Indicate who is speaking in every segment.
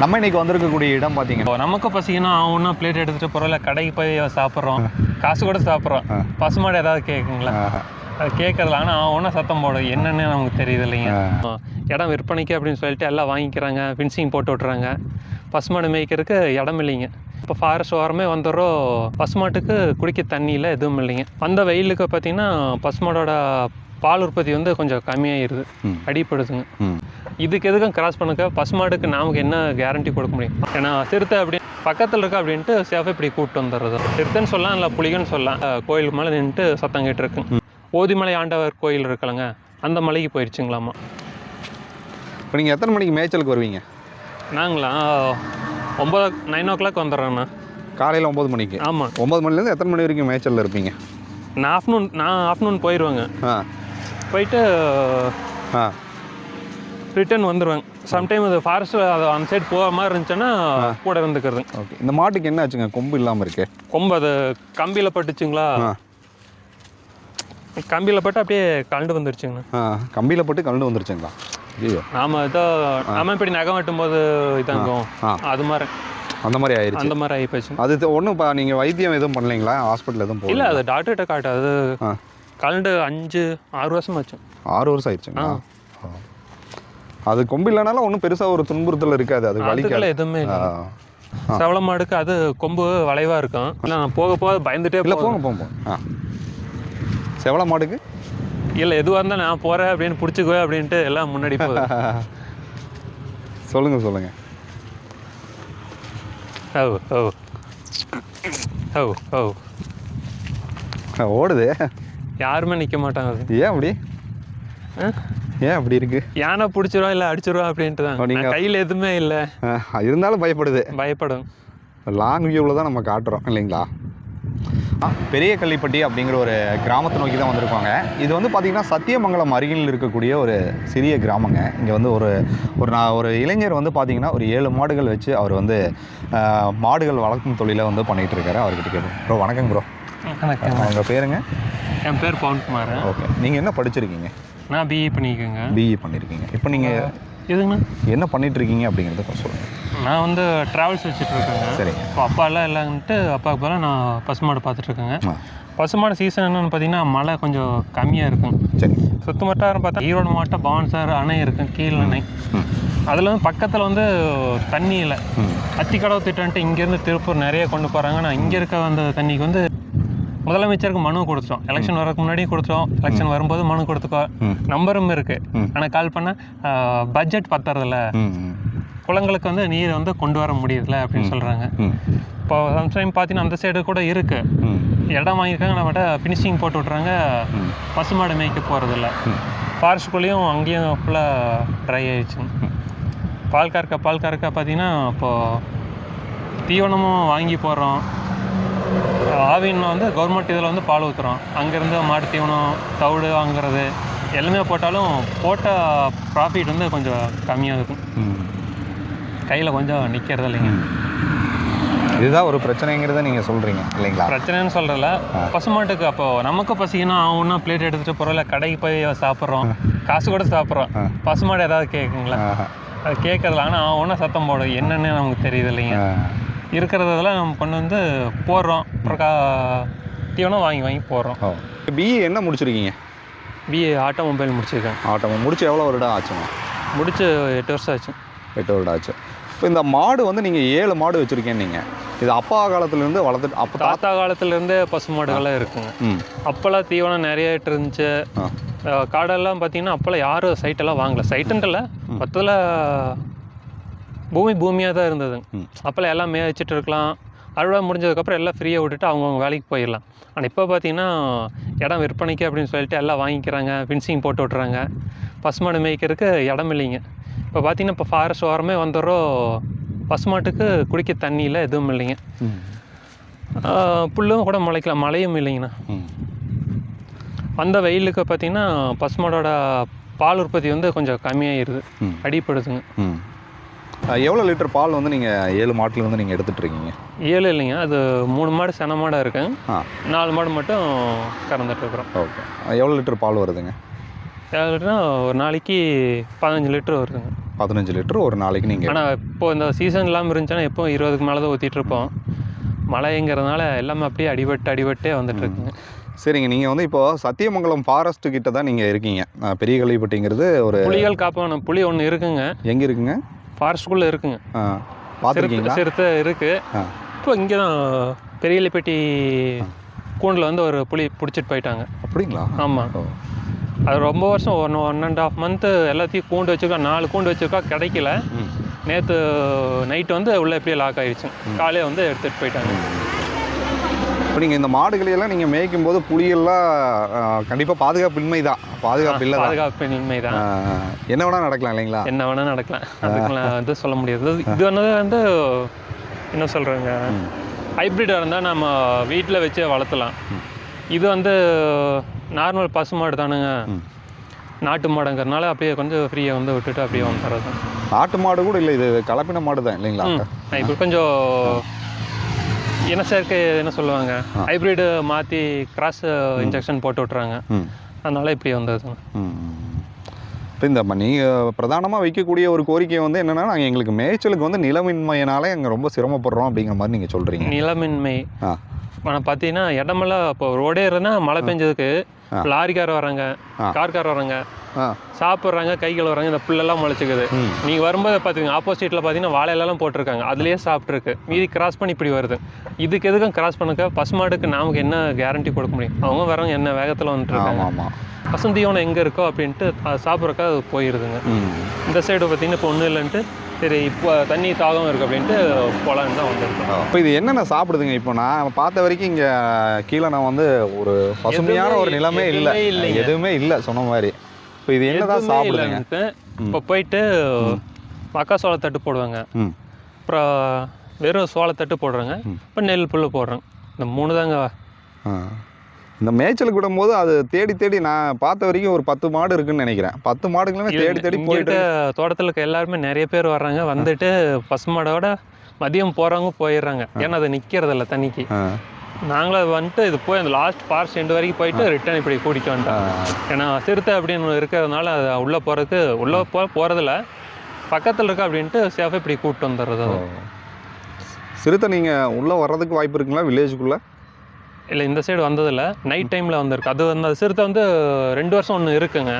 Speaker 1: நம்ம இன்னைக்கு வந்திருக்கக்கூடிய இடம் பார்த்தீங்கன்னா
Speaker 2: நமக்கு பசிக்குன்னா ஒன்றா பிளேட் எடுத்துகிட்டு பரவாயில்ல கடைக்கு போய் சாப்பிட்றோம். காசு கூட சாப்பிட்றோம். பசுமாடு ஏதாவது கேட்குங்களா அது கேட்கறதுல ஆனால் ஒன்றா சத்தம் போடும் என்னன்னு நமக்கு தெரியுது இல்லைங்க. இடம் விற்பனைக்கு அப்படின்னு சொல்லிட்டு எல்லாம் வாங்கிக்கிறாங்க ஃபின்சிங் போட்டு விட்றாங்க பசுமாடு மேய்க்கிறதுக்கு இடம் இல்லைங்க. இப்போ ஃபாரஸ்ட் ஓரமே வந்துடுறோம். பசுமாட்டுக்கு குடிக்க தண்ணி இல்லை எதுவும் இல்லைங்க. அந்த வெயிலுக்கு பார்த்தீங்கன்னா பசுமாடோட பால் உற்பத்தி வந்து கொஞ்சம் கம்மியாயிருது. அடிப்படுதுங்க. இதுக்கு எதுக்கும் கிராஸ் பண்ணுக்க பசுமாடுக்கு நமக்கு என்ன கேரண்டி கொடுக்க முடியும்? ஏன்னா சிறுத்தை அப்படி பக்கத்தில் இருக்கா அப்படின்ட்டு சேஃபாக இப்படி கூப்பிட்டு வந்துடுறது. சிறுத்தைன்னு சொல்லலாம் இல்லை புலிகன்னு சொல்லலாம். கோயிலுக்கு மேலே நின்றுட்டு சத்தம் கேட்டுருக்கு. ஓதிமலை ஆண்டவர் கோயில் இருக்கலங்க அந்த மலைக்கு போயிடுச்சுங்களாமா
Speaker 1: இப்போ நீங்கள் எத்தனை மணிக்கு மேய்ச்சலுக்கு வருவீங்க?
Speaker 2: நாங்களா ஒம்பது நைன் ஓ கிளாக் வந்துடுறேண்ணா
Speaker 1: காலையில் ஒம்பது மணிக்கு.
Speaker 2: ஆமாம்
Speaker 1: ஒம்பது மணிலேருந்து எத்தனை மணி வரைக்கும் மேய்ச்சலில் இருப்பீங்க?
Speaker 2: நான் ஆஃப்டர்நூன் நான் ஆஃப்டர்நூன் போயிடுவேங்க
Speaker 1: ஆ.
Speaker 2: போயிட்டு
Speaker 1: ஆ.
Speaker 2: ரிட்டர்ன் வந்துடுவேங்க சம்டைம் அது ஃபாரஸ்ட் அது அந்த சைடு போகிற மாதிரி இருந்துச்சுன்னா கூட இருந்துக்கிறது.
Speaker 1: ஓகே இந்த மாட்டுக்கு என்ன ஆச்சுங்க? கொம்பு இல்லாமல் இருக்கே.
Speaker 2: கொம்பு அது கம்பியில் பட்டுச்சுங்களா? கம்பியில் பட்டு அப்படியே கலண்டு வந்துருச்சுங்க
Speaker 1: ஆ. கம்பியில் போட்டு கலந்து வந்துருச்சுங்களா?
Speaker 2: நாம ஏதோ நாம இப்படி நகம் வெட்டும் போது இதாகும். அது மாதிரி.
Speaker 1: அந்த மாதிரி ஆயிடுச்சு
Speaker 2: அந்த மாதிரி ஆகிப்போச்சு
Speaker 1: அது ஒன்றும் நீங்கள் வைத்தியம் எதுவும் பண்ணலைங்களா? ஹாஸ்பிட்டல் எதுவும்
Speaker 2: இல்லை அது டாக்டர்கிட்ட காட்டு. அது
Speaker 1: ஆ.
Speaker 2: கலண்டு அஞ்சு ஆறு வருஷம் ஆச்சு
Speaker 1: ஆறு வருஷம் ஆயிடுச்சுங்களா. அது கொம்பு இல்லைனாலும் ஒன்றும் பெருசாக ஒரு துன்புறுத்தல் இருக்காது. அது
Speaker 2: அதுக்கெல்லாம் எதுவுமே செவள மாடுக்கு அது கொம்பு வளைவாக இருக்கும். இல்லை நான் போக போக பயந்துட்டே
Speaker 1: இல்லை போங்க போங்க. ஆ. செவள மாடுக்கு?
Speaker 2: இல்லை எதுவாக இருந்தால் நான் போகிறேன் அப்படின்னு பிடிச்சிக்குவேன் அப்படின்ட்டு எல்லாம் முன்னாடி
Speaker 1: சொல்லுங்கள் சொல்லுங்கள்
Speaker 2: ஓ ஓ ஓ ஓ
Speaker 1: ஓடுது.
Speaker 2: யாருமே நிற்க மாட்டாங்க. அது
Speaker 1: ஏன் அப்படி? ஏன் அப்படி இருக்கு?
Speaker 2: யானை பிடிச்சிரும் இல்லை அடிச்சிரும் அப்படின்ட்டு தான் கையில் எதுவுமே இல்லை.
Speaker 1: இருந்தாலும் பயப்படுது.
Speaker 2: பயப்படும்.
Speaker 1: லாங் வியூவில் தான் நம்ம காட்டுறோம் இல்லைங்களா? பெரிய கள்ளிப்பட்டி அப்படிங்கிற ஒரு கிராமத்தை நோக்கி தான் வந்திருக்காங்க. இது வந்து பார்த்திங்கன்னா சத்தியமங்கலம் அருகில் இருக்கக்கூடிய ஒரு சிறிய கிராமங்க. இங்கே வந்து ஒரு ஒரு நான் ஒரு இளைஞர் வந்து பார்த்திங்கன்னா ஒரு ஏழு மாடுகள் வச்சு அவர் வந்து மாடுகள் வளர்க்கும் தொழிலை வந்து பண்ணிகிட்டு இருக்காரு. அவர்கிட்ட கேட்போம். ப்ரோ வணக்கம் ப்ரோ.
Speaker 2: வணக்கம்.
Speaker 1: உங்கள் பேருங்க?
Speaker 2: என் பேர் பவன்குமார்.
Speaker 1: ஓகே. நீங்கள் என்ன படிச்சிருக்கீங்க?
Speaker 2: நான் பிஇ பண்ணிக்கோங்க
Speaker 1: பிஇ பண்ணியிருக்கீங்க இப்போ நீங்கள்
Speaker 2: எதுங்கண்ணா
Speaker 1: என்ன பண்ணிட்டு இருக்கீங்க அப்படிங்கிறத கொஞ்சம் சொல்லுங்கள்
Speaker 2: நான் வந்து ட்ராவல்ஸ் வச்சுட்டு இருக்கேங்க
Speaker 1: சரிங்க.
Speaker 2: இப்போ அப்பா எல்லாம் இல்லைன்ட்டு அப்பாவுக்கு பதிலாக நான் பசுமாடு
Speaker 1: ஆ.
Speaker 2: பசுமாடு சீசன் என்னன்னு பார்த்தீங்கன்னா மழை கொஞ்சம் கம்மியாக இருக்கும்
Speaker 1: சரி.
Speaker 2: சுத்து மட்டாரம் பார்த்தா ஈரோடு மாவட்டம் பவான்சார் அணை இருக்கும் கீழ் அணை. அதில் வந்து பக்கத்தில் வந்து தண்ணி இல்லை. அத்திக்கடவு திட்டம்ட்டு இங்கேருந்து திருப்பூர் நிறைய கொண்டு போகிறாங்க நான் இங்கே இருக்க வந்த தண்ணிக்கு வந்து முதலமைச்சருக்கு மனு கொடுத்துட்டோம். எலெக்ஷன் வரதுக்கு முன்னாடியும் கொடுத்துட்டோம். எலெக்ஷன் வரும்போது மனு கொடுத்துக்கோ. நம்பரும் இருக்குது
Speaker 1: ம்.
Speaker 2: ஆனால் கால் பண்ணால் பட்ஜெட் பத்துறதில்ல. குளங்களுக்கு வந்து நீர் வந்து கொண்டு வர முடியல அப்படின்னு சொல்கிறாங்க இப்போ சம்டைம் பார்த்தீங்கன்னா அந்த சைடு கூட இருக்குது
Speaker 1: ம்.
Speaker 2: இடம் வாங்கியிருக்காங்க நம்மகிட்ட ஃபினிஷிங் போட்டு விட்றாங்க. பசுமாடு மேய்க்க போகிறதில்ல
Speaker 1: ம்.
Speaker 2: ஃபாரஸ்ட்குள்ளேயும் அங்கேயும் ஃபுல்லாக ட்ரை ஆயிடுச்சுங்க பால் கறக்க பால் கறக்க பார்த்தீங்கன்னா இப்போது தீவனமும் வாங்கி போடுறோம். ஆவின் வந்து கவர்மெண்ட் இதில் வந்து பால் ஊற்றுறோம் அங்கேருந்து மாட்டு தீவனம் தவிடு வாங்குறது எல்லாமே போட்டாலும் போட்ட ப்ராஃபிட் வந்து கொஞ்சம் கம்மியாக இருக்கும். கையில் கொஞ்சம் நிற்கிறது இல்லைங்க.
Speaker 1: இதுதான் ஒரு பிரச்சனைங்கிறத நீங்கள் சொல்கிறீங்க இல்லைங்களா?
Speaker 2: பிரச்சனைன்னு சொல்கிறல பசுமாட்டுக்கு அப்போ நமக்கு பசிக்குன்னா ஒன்றா பிளேட் எடுத்துகிட்டு பரவாயில்ல கடைக்கு போய் சாப்பிட்றோம். காசு கூட சாப்பிட்றோம். பசுமாடு ஏதாவது கேட்குங்களா. அது கேட்கறதுல ஆனால் ஒன்றா சத்தம் போடும். என்னன்னு நமக்கு தெரியுது இல்லைங்க. இருக்கிறதெல்லாம் நம்ம கொண்டு வந்து போடுறோம். அப்புறம் தீவனம் வாங்கி வாங்கி போடுறோம்.
Speaker 1: பிஇ என்ன முடிச்சிருக்கீங்க?
Speaker 2: பிஏ ஆட்டோமொபைல் முடிச்சிருக்கேன்.
Speaker 1: ஆட்டம் முடிச்சு எவ்வளோ வருடம் ஆச்சுங்க?
Speaker 2: முடிச்சு எட்டு வருஷம் ஆச்சு.
Speaker 1: எட்டு வருடம் ஆச்சு. இப்போ இந்த மாடு வந்து நீங்கள் ஏழு மாடு வச்சுருக்கேன் நீங்கள் இது அப்பா காலத்துலேருந்து வளர்த்துட்டு அப்போ
Speaker 2: தாத்தா காலத்துலேருந்தே பசுமாடுகள்லாம் இருக்குங்க.
Speaker 1: ம்.
Speaker 2: அப்போல்லாம் தீவனம் நிறைய இருந்துச்சு. காடெல்லாம் பார்த்தீங்கன்னா அப்போல்லாம் யாரும் சைட்டெல்லாம் வாங்கல. சைட்டுன்ட்டில் மொத்தத்தில் பூமி பூமியாக தான் இருந்தது. அப்போல்லாம் எல்லாம் மேய்ச்சிட்டு இருக்கலாம். அறுவடை முடிஞ்சதுக்கப்புறம் எல்லாம் ஃப்ரீயாக விட்டுட்டு அவங்கவுங்க வேலைக்கு போயிடலாம். ஆனால் இப்போ பார்த்தீங்கன்னா இடம் விற்பனைக்கு அப்படின்னு சொல்லிட்டு எல்லாம் வாங்கிக்கிறாங்க. ஃபின்சிங் போட்டு விட்றாங்க பசுமாடு மேய்க்கிறதுக்கு இடம் இல்லைங்க. இப்போ பார்த்தீங்கன்னா இப்போ ஃபாரஸ்ட் ஓரமே வந்துடுறோம். பசுமாட்டுக்கு குடிக்க தண்ணி இல்லை எதுவும் இல்லைங்க. புல்லும் கூட முளைக்கலாம். மழையும் இல்லைங்கண்ணா. அந்த வெயிலுக்கு பார்த்தீங்கன்னா பசுமாடோட பால் உற்பத்தி வந்து கொஞ்சம் கம்மியாயிருது.
Speaker 1: ம்.
Speaker 2: அடிப்படுதுங்க
Speaker 1: எவ்வளோ லிட்டர் பால் வந்து நீங்கள் ஏழு மாட்டுலேருந்து நீங்கள் எடுத்துட்டு இருக்கீங்க?
Speaker 2: ஏழு இல்லைங்க அது மூணு மாடு சென மாடாக இருக்குங்க நாலு மாடு மட்டும் கறந்துட்டு இருக்கிறோம்.
Speaker 1: ஓகே. எவ்வளோ லிட்டர் பால் வருதுங்க?
Speaker 2: ஏழு லிட்டர்னா ஒரு நாளைக்கு பதினஞ்சு லிட்டர் வருதுங்க.
Speaker 1: பதினஞ்சு லிட்டர் ஒரு நாளைக்கு நீங்கள்
Speaker 2: ஆனால் இப்போ இந்த சீசன் இல்லாமல் இருந்துச்சுன்னா எப்போ இருபதுக்கு மேலே தான் ஊற்றிட்டு இருப்போம். மழைங்கிறதுனால எல்லாமே அப்படியே அடிபட்டு அடிபட்டே வந்துட்டு இருக்குங்க.
Speaker 1: சரிங்க நீங்கள் வந்து இப்போ சத்தியமங்கலம் ஃபாரஸ்ட் கிட்ட தான் நீங்கள் இருக்கீங்க. பெரிய கள்ளிப்பட்டிங்கிறது ஒரு
Speaker 2: புலிகள் காப்பான புலி ஒன்று இருக்குங்க.
Speaker 1: எங்கே இருக்குங்க?
Speaker 2: ஃபாரஸ்ட்குள்ளே இருக்குங்க.
Speaker 1: பார்த்துருக்கீங்களா?
Speaker 2: சிறுத்தை இருக்கு.
Speaker 1: ஆ.
Speaker 2: இப்போ இங்கே தான் பெரியலிப்பட்டி கூண்டில் வந்து ஒரு புலி பிடிச்சிட்டு போயிட்டாங்க.
Speaker 1: அப்படிங்களா?
Speaker 2: ஆமாம். அது ரொம்ப வருஷம் one one and half month எல்லாத்தையும் கூண்டு வச்சுருக்கா நாலு கூண்டு வச்சுருக்கா கிடைக்கல. நேற்று நைட்டு வந்து உள்ளே எப்படியே லாக் ஆயிடுச்சு காலையில் வந்து எடுத்துகிட்டு போயிட்டாங்க.
Speaker 1: இப்போ நீங்கள் இந்த மாடுகளையெல்லாம் நீங்கள் மேய்க்கும் போது புலியெல்லாம் கண்டிப்பாக பாதுகாப்பின்மை தான் பாதுகாப்பு இல்லை தான்
Speaker 2: பாதுகாப்பின்மை தான்
Speaker 1: என்ன வேணால் நடக்கலாம் இல்லைங்களா?
Speaker 2: என்ன வேணால் நடக்கலாம். அதுக்கெல்லாம் வந்து சொல்ல முடியாது. இது வந்து வந்து என்ன சொல்கிறேங்க ஹைப்ரிடாக இருந்தால் நம்ம வீட்டில் வச்சே வளர்த்தலாம். இது வந்து நார்மல் பசுமாடு தானுங்க.
Speaker 1: ம்.
Speaker 2: நாட்டு மாடுங்கிறதுனால அப்படியே கொஞ்சம் ஃப்ரீயாக வந்து விட்டுட்டு அப்படியே வந்துடுறது
Speaker 1: நாட்டு மாடு கூட இல்லை இது கலப்பின மாடு தான் இல்லைங்களா
Speaker 2: இப்போ கொஞ்சம் இன சேர்க்கை என்ன சொல்லுவாங்க? ஹைப்ரிடு மாற்றி கிராஸ் இன்ஜெக்ஷன் போட்டு விட்றாங்க அதனால இப்படி வந்தது.
Speaker 1: இப்போ இந்த நீங்கள் பிரதானமாக வைக்கக்கூடிய ஒரு கோரிக்கை வந்து என்னென்னா நாங்கள் எங்களுக்கு மேய்ச்சலுக்கு வந்து நிலமின்மையினால எங்கள் ரொம்ப சிரமப்படுறோம் அப்படிங்கிற மாதிரி நீங்கள் சொல்கிறீங்க
Speaker 2: நிலமின்மை. ஆனால் பார்த்தீங்கன்னா இடமெல்லாம் இப்போ ரோடே இருந்தா மழை பெஞ்சதுக்கு. லாரிக்கார் வராங்க. கார்கார் வராங்க சாப்பிட்றாங்க கைகள் வராங்க இந்த புல்லெல்லாம் முளைச்சிக்குது. நீங்கள் வரும்போது பார்த்தீங்க ஆப்போசிட்டில் பார்த்தீங்கன்னா வாழையிலலாம் போட்டிருக்காங்க. அதுலேயே சாப்பிட்ருக்கு மீதி கிராஸ் பண்ணி இப்படி வருது. இதுக்கு எதுக்கும் கிராஸ் பண்ணுக்க? பசுமாடுக்கு நமக்கு என்ன கேரண்டி கொடுக்க முடியும்? அவங்க வரவங்க என்ன வேகத்தில் வந்துட்டு இருக்காங்க
Speaker 1: ஆமாம். ஆமாம்
Speaker 2: பசுந்தீவனம் எங்கே இருக்கோ அப்படின்ட்டு சாப்பிட்றக்க அது போயிடுதுங்க இந்த சைடு பார்த்தீங்கன்னா இப்போ ஒன்றும் இல்லைன்ட்டு சரி இப்போ தண்ணி தாகம் இருக்குது அப்படின்ட்டு போலான்னு தான் வந்திருக்கோம்.
Speaker 1: இப்போ இது என்னென்ன சாப்பிடுதுங்க? இப்போ நான் பார்த்த வரைக்கும் இங்கே கீழே நான் வந்து ஒரு பசுமையான ஒரு நிலமே
Speaker 2: எதுவுமே இல்லைங்க.
Speaker 1: எதுவுமே இல்லை. சொன்ன மாதிரி. இப்போ இது என்னதான்
Speaker 2: இல்லைன்ட்டு இப்போ போயிட்டு மக்காசோளத்தட்டு போடுவாங்க.
Speaker 1: ம்.
Speaker 2: அப்புறம் வெறும் சோளத்தட்டு போடுறாங்க. இப்போ நெல் புல்லு போடுறோம் இந்த மூணு தாங்க.
Speaker 1: இந்த மேய்ச்சலுக்கு விடும்போது அது தேடி தேடி நான் பார்த்த வரைக்கும் ஒரு பத்து மாடு இருக்குன்னு நினைக்கிறேன். பத்து மாடுகளுமே தேடி தேடி போயிட்டு
Speaker 2: தோட்டத்தில் இருக்க எல்லாருமே நிறைய பேர் வர்றாங்க. வந்துட்டு பசுமாடோட மதியம் போகிறவங்க போயிடுறாங்க. ஏன்னா அது நிற்கிறது இல்லை தண்ணிக்கு. நாங்களும் அது வந்துட்டு இது போய் அந்த லாஸ்ட் ஃபாரஸ்ட் எண்டு வரைக்கும் போயிட்டு ரிட்டர்ன் இப்படி கூட்டிட்டு
Speaker 1: ஆ.
Speaker 2: வந்துட்டோம் ஏன்னா சிறுத்தை அப்படின்னு இருக்கிறதுனால அது உள்ளே போகிறதுக்கு உள்ளே போ போகிறதில்ல பக்கத்தில் இருக்க அப்படின்ட்டு சேஃபாக இப்படி கூப்பிட்டு வந்துடுறது
Speaker 1: சிறுத்தை நீங்கள் உள்ளே வர்றதுக்கு வாய்ப்பு இருக்குங்களா வில்லேஜுக்குள்ளே
Speaker 2: இல்லை இந்த சைடு வந்ததில்ல. நைட் டைமில் வந்திருக்கு. அது வந்து அது சிறுத்தை வந்து ரெண்டு வருஷம் ஒன்று இருக்குங்க.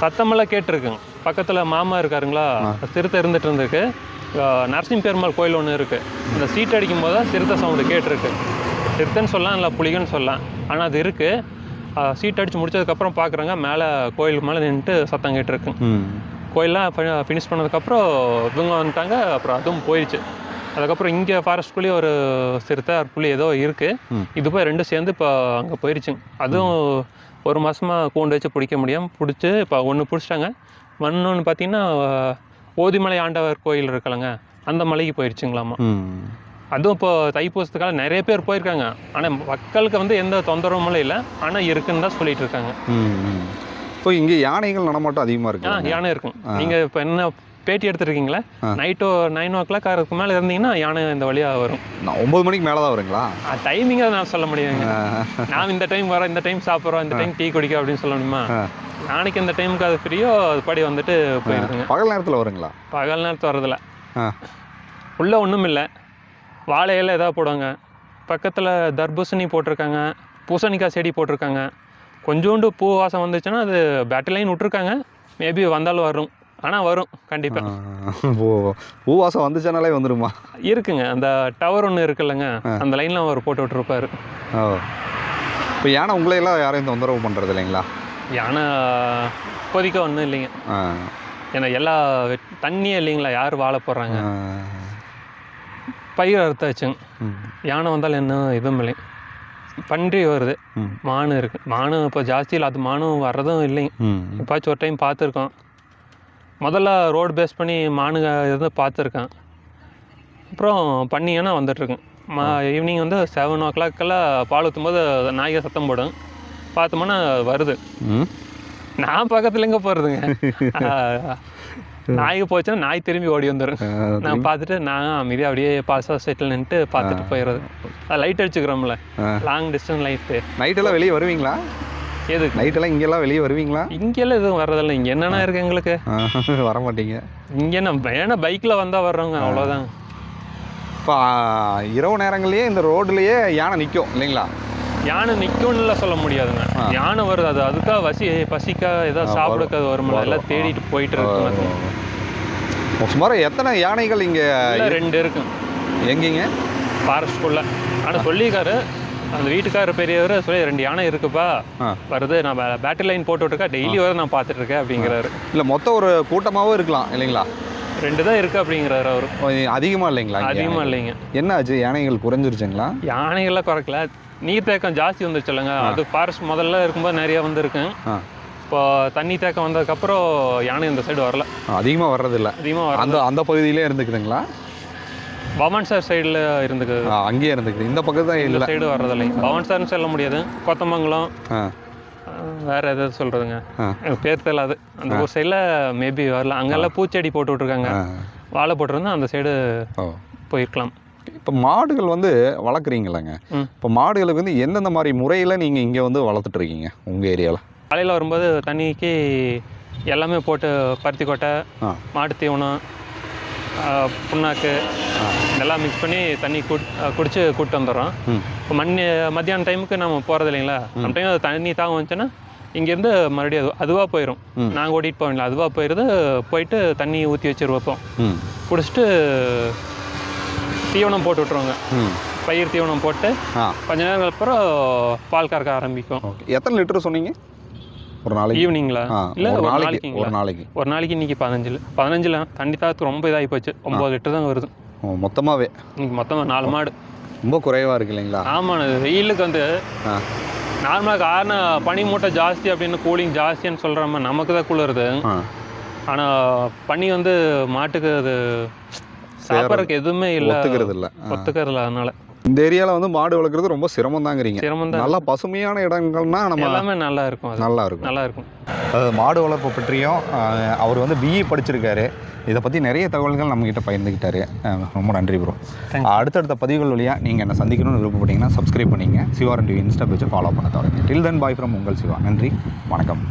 Speaker 2: சத்தமெல்லாம் கேட்டிருக்குங்க. பக்கத்தில் மாமா இருக்காருங்களா? சிறுத்தை இருந்துட்டு இருந்திருக்கு. அஹ் நரசிம்ம பெருமாள் கோயில் ஒன்று இருக்குது இந்த சீட் அடிக்கும் போது தான் சிறுத்தை சவுண்டு கேட்டிருக்கு. சிறுத்தைன்னு சொல்லலாம் இல்லை புலிகன்னு சொல்லலாம். ஆனால் அது இருக்குது சீட் அடித்து முடிச்சதுக்கப்புறம் பார்க்குறாங்க மேலே கோயிலுக்கு மேலே நின்றுட்டு சத்தம் கேட்டிருக்கு. கோயிலெலாம் ஃபினிஷ் பண்ணதுக்கப்புறம் இவங்க வந்துட்டாங்க அப்புறம் அதுவும் போயிடுச்சு அதுக்கப்புறம் இங்கே ஃபாரஸ்ட்குள்ளேயே ஒரு சிறுத்தை புலி ஏதோ இருக்குது. இது போய் ரெண்டும் சேர்ந்து இப்போ அங்கே போயிடுச்சுங்க அதுவும் ஒரு மாதமாக கூண்டு வச்சு பிடிக்க முடியாமல் பிடிச்சி இப்போ ஒன்று பிடிச்சிட்டாங்க. இன்னொன்று பார்த்தீங்கன்னா ஓதிமலை ஆண்டவர் கோயில் இருக்கலங்க அந்த மலைக்கு போயிடுச்சுங்களாமா அதுவும் இப்போ தைப்பூசத்துக்காக நிறைய பேர் போயிருக்காங்க. ஆனால் மக்களுக்கு வந்து எந்த தொந்தரவும் இல்லை. ஆனால் இருக்குன்னு தான் சொல்லிட்டு இருக்காங்க.
Speaker 1: இப்போ இங்கே யானைகள் நடமாட்டம் அதிகமாக இருக்கு
Speaker 2: யானை இருக்கும் நீங்கள் இப்போ என்ன பேட்டி எடுத்துருக்கீங்களா? நைட்டு நைன் ஓ கிளாக் அதுக்கு மேலே இருந்தீங்கன்னா யானை இந்த வழியாக வரும்.
Speaker 1: நான் ஒம்பது மணிக்கு மேலே தான் வருங்களா
Speaker 2: டைமிங்கை நான் சொல்ல முடியுங்க நான் இந்த டைம் வரோம் இந்த டைம் சாப்பிட்றோம் இந்த டைம் டீ குடிக்க அப்படின்னு சொல்ல முடியுமா. நாளைக்கு இந்த டைமுக்கு அது ஃப்ரீயோ அது படி வந்துட்டு போயிருக்குங்க
Speaker 1: பகல் நேரத்தில் வருங்களா?
Speaker 2: பகல் நேரத்து வரதில்ல உள்ளே ஒன்றும் இல்லை வாழை இலை ஏதாவது போடுவாங்க. பக்கத்தில் தர்பூசணி போட்டிருக்காங்க பூசணிக்காய் செடி போட்டிருக்காங்க. கொஞ்சோண்டு பூ வாசம் வந்துச்சுன்னா அது பேட்டரி லைன் விட்ருக்காங்க மேபி வந்தாலும் வரும். ஆனால் வரும் கண்டிப்பாக
Speaker 1: பூ பூவாசம் வந்துச்சுனாலே வந்துருமா?
Speaker 2: இருக்குங்க. அந்த டவர் ஒன்று இருக்குல்லங்க. அந்த லைனில் அவர் போட்டு விட்ருப்பாரு
Speaker 1: ஓ. இப்போ யானை உங்களையெல்லாம் யாரையும் தொந்தரவு பண்ணுறது இல்லைங்களா?
Speaker 2: யானை இப்போதைக்கு ஒன்றும் இல்லைங்க. ஏன்னா எல்லா வெட்- தண்ணியே இல்லைங்களா? யார் வாழ போடுறாங்க. பயிர் அறுத்தாச்சுங்க. யானை வந்தாலும் என்ன இதுவும் இல்லை. பன்றி வருது. மானு இருக்குது மானு இப்போ ஜாஸ்தி இல்லை அது மானும் வர்றதும் இல்லைங்க எப்பாச்சும் ஒரு டைம் பார்த்துருக்கோம். முதல்ல ரோடு பேஸ் பண்ணி மானுங்க இருந்து பார்த்துருக்கேன். அப்புறம் பண்ணிங்கன்னா வந்துட்டுருக்கேன் மா ஈவினிங் வந்து செவன் ஓ கிளாக்கெல்லாம் பால் ஊற்றும் போது நாய்க சத்தம் போடும். பார்த்தோம்னா வருது.
Speaker 1: ம்.
Speaker 2: நான் பக்கத்துல எங்கே போகிறதுங்க நாய்க்கு போச்சுன்னா நாய் திரும்பி ஓடி வந்துடும் நான் பார்த்துட்டு நான் அமைதியாக அப்படியே பால்சா சைட்டில் நின்றுட்டு பார்த்துட்டு போயிடுறது லைட் அடிச்சுக்கிறோம்ல. லாங் டிஸ்டன்ஸ் லைட்டு
Speaker 1: நைட்டெல்லாம் வெளியே வருவீங்களா?
Speaker 2: எதுக்கு?
Speaker 1: நைட்டெல்லாம் இங்கெல்லாம் வெளியே வருவீங்களா?
Speaker 2: இங்கெல்லாம் எதுவும் வர்றதில்லை. இங்கே என்னென்ன இருக்குது எங்களுக்கு?
Speaker 1: வர மாட்டீங்க
Speaker 2: இங்கே என்ன ஏன்னா பைக்கில் வந்தால் வர்றோங்க அவ்வளோதான்
Speaker 1: இப்போ இரவு நேரங்கள்லேயே இந்த ரோட்லேயே யானை நிற்கும் இல்லைங்களா?
Speaker 2: யானை நிற்கும்னுலாம் சொல்ல முடியாதுங்க. யானை வருது அது அதுக்காக வசி பசிக்கா ஏதாவது சாப்பிடுறது வருமில்ல எல்லாம் தேடிட்டு போயிட்டு இருக்குங்க
Speaker 1: சுமார் எத்தனை யானைகள் இங்கே
Speaker 2: ரெண்டு இருக்கும்
Speaker 1: எங்கேங்க?
Speaker 2: ஃபாரஸ்ட்குள்ளே. ஆனால் சொல்லியிருக்காரு அந்த வீட்டுக்காரர் பெரியவர் சொல்லி ரெண்டு யானை இருக்குப்பா வருது நான் பேட்டரி லைன் போட்டு விட்டுருக்கா டெய்லி வர நான் பார்த்துட்டு இருக்கேன் அப்படிங்கிறாரு.
Speaker 1: இல்லை மொத்தம் ஒரு கூட்டமாகவும் இருக்கலாம் இல்லைங்களா?
Speaker 2: ரெண்டு தான் இருக்கு அப்படிங்கிறாரு அவர்.
Speaker 1: அதிகமாக இல்லைங்களா
Speaker 2: அதிகமாக? இல்லைங்க.
Speaker 1: என்ன ஆச்சு யானைகள் குறைஞ்சிருச்சுங்களா?
Speaker 2: யானைகள்லாம் குறைக்கல. நீர் தேக்கம் ஜாஸ்தி இல்லைங்க. அது ஃபாரஸ்ட் முதல்ல இருக்கும்போது நிறைய வந்திருக்கு. இப்போ தண்ணி தேக்கம் வந்ததுக்கப்புறம் யானை இந்த சைடு வரல.
Speaker 1: அதிகமாக வர்றதில்ல.
Speaker 2: அதிகமாக
Speaker 1: அந்த அந்த பகுதியிலே இருந்துக்குதுங்களா?
Speaker 2: பவன் சார் சைடில் இருந்துக்கு
Speaker 1: அங்கேயே இருந்துக்குது. இந்த பக்கம் தான்
Speaker 2: இந்த
Speaker 1: இல்லை.
Speaker 2: சைடு வர்றதில்லைங்க பவன் சார்னு சொல்ல முடியாது. கொத்தமங்கலம். வேற
Speaker 1: ஆ.
Speaker 2: எனக்கு பேர் தெரியல அது அந்த ஒரு சைடில் மேபி வரல. அங்கெல்லாம் பூச்செடி போட்டு விட்ருக்காங்க. வாழை போட்டிருந்தா அந்த சைடு போயிருக்கலாம்.
Speaker 1: இப்போ மாடுகள் வந்து வளர்க்குறீங்களேங்க. இப்போ மாடுகளுக்கு வந்து எந்தெந்த மாதிரி முறையில் நீங்கள் இங்கே வந்து வளர்த்துட்டு இருக்கீங்க உங்கள் ஏரியாவில்
Speaker 2: காலையில் வரும்போது தண்ணிக்கு எல்லாமே போட்டு பருத்தி கொட்டை மாட்டு தீவனம் புண்ணாக்கு இதெல்லாம் மிக்ஸ் பண்ணி தண்ணி குடிச்சு கூப்பிட்டு வந்துடுறோம். இப்போ மண் மத்தியான டைமுக்கு நம்ம போகிறது இல்லைங்களா? அந்த டைம் அது தண்ணி தாகம் வந்துச்சுன்னா இங்கேருந்து மறுபடியும் அது அதுவாக போயிடும். நாங்கள் ஓட்டிகிட்டு போகல அதுவாக போயிடுது போயிட்டு தண்ணி ஊற்றி வச்சு வைப்போம் குடிச்சிட்டு தீவனம் போட்டு விட்ருவாங்க பயிர் தீவனம் போட்டு கொஞ்ச நேரம் அப்புறம் பால் கறக்க ஆரம்பிக்கும்.
Speaker 1: ஓகே. எத்தனை லிட்டர் சொன்னீங்க? ஒரு நாளைக்கு?
Speaker 2: ஈவினிங்களா? இல்லை
Speaker 1: ஒரு நாளைக்கு ஒரு நாளைக்கு.
Speaker 2: ஒரு நாளைக்கு இன்னைக்கு பதினஞ்சில். பதினஞ்சில் தண்ணி தாத்து ரொம்ப இதாகி போச்சு. ஒம்பது லிட்டர் தான் வருது.
Speaker 1: மொத்தமாகவே
Speaker 2: இன்னைக்கு மொத்தமாக நாலு மாடு.
Speaker 1: ரொம்ப குறைவாக இருக்கு இல்லைங்களா?
Speaker 2: ஆமாண்ண வெயிலுக்கு வந்து நார்மலாக காரணம் பனி மூட்டை ஜாஸ்தி அப்படின்னு கூலிங் ஜாஸ்தின்னு சொல்கிறோம் நமக்கு தான் குளிருது. ஆனால் பனி வந்து மாட்டுக்கு அது சாப்பிட்றதுக்கு எதுவுமே இல்லை.
Speaker 1: ஒத்துக்கிறது இல்லை
Speaker 2: ஒத்துக்கிறதில்ல அதனால.
Speaker 1: இந்த ஏரியாவில் வந்து மாடு வளர்க்குறது ரொம்ப சிரமம் தாங்கிறீங்க
Speaker 2: சிரமம் தான்
Speaker 1: நல்லா பசுமையான இடங்கள்னா நம்ம
Speaker 2: எல்லாமே நல்லா இருக்கும் அது.
Speaker 1: நல்லா இருக்கும்.
Speaker 2: நல்லா இருக்கும்.
Speaker 1: மாடு வளர்ப்பு பற்றியும் அஹ், அவர் வந்து பிஇ படிச்சிருக்காரு. இதை பற்றி நிறைய தகவல்கள் நம்மக்கிட்ட பகிர்ந்துக்கிட்டாரு அஹ், ரொம்ப நன்றி ப்ரோ
Speaker 2: Thank.
Speaker 1: அடுத்தடுத்த பதிவுகள் வழியாக நீங்கள் என்ன சந்திக்கணும்னு விருப்பப்பட்டீங்கன்னா சப்ஸ்கிரைப் பண்ணிங்க. சிவா ரெண்டு இன்ஸ்டா பேஜை ஃபாலோ பண்ண தவிர டில் தென் பாய் ஃப்ரம் உங்கள் சிவா. நன்றி. வணக்கம்.